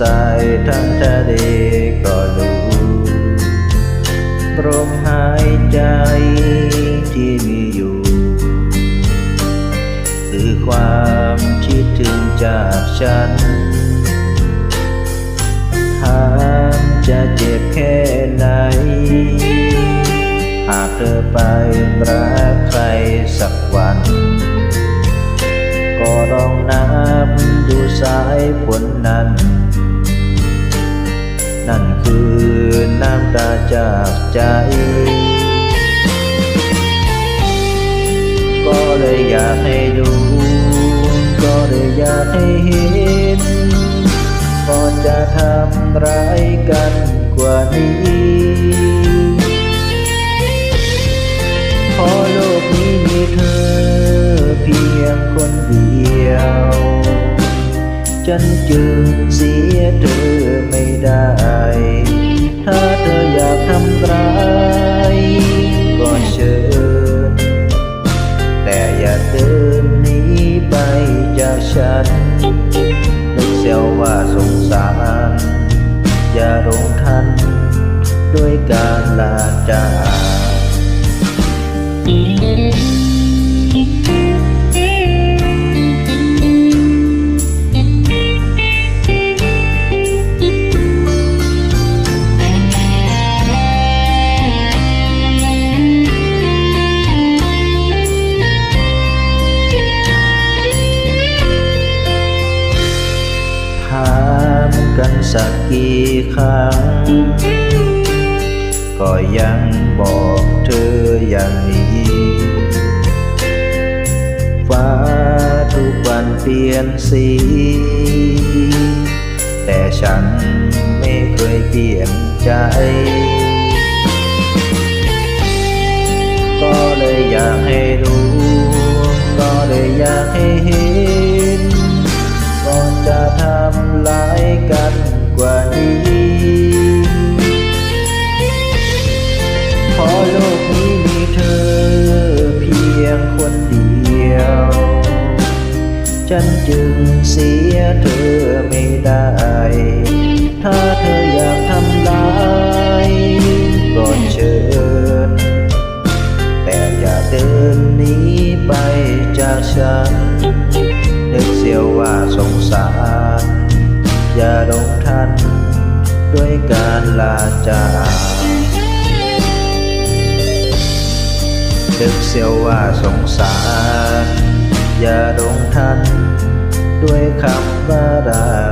สายทั้งทะเลก็รู้ลมหายใจที่มีอยู่ คือความคิดถึงจากฉันถามจะเจ็บแค่ไหน หากเธอไปรักใครสักวัน ลองนับดูสายฝนนั้น นั่นคือน้ำตาจากใจ ก็เลยอยากให้ดูก็เลยอยากให้เห็นก่อนจะทำร้ายกันกว่านี้ ฉันจึงเสียเธอไม่ได้ ถ้าเธออยากทำร้ายก็เชิญ แต่อย่าเดินหนีไปจากฉัน นึกเสียวว่าสงสาร อย่าลงทัน ด้วยการลาจา กี่ครั้ง ก็ยังบอกเธออย่างนี้ ฟ้าทุกวันเปลี่ยนสี แต่ฉันไม่เคยเปลี่ยนใจ ฉันจึงเสียเธอไม่ได้ ถ้าเธออยากทำร้ายก็เชิญ แต่อย่าเดินหนีไปจากฉัน นึกเสียวว่าสงสาร อย่าลงทันด้วยการลาจากนึกเสียวว่าสงสาร อย่าลง ทัน ด้วยคำว่าราก่อน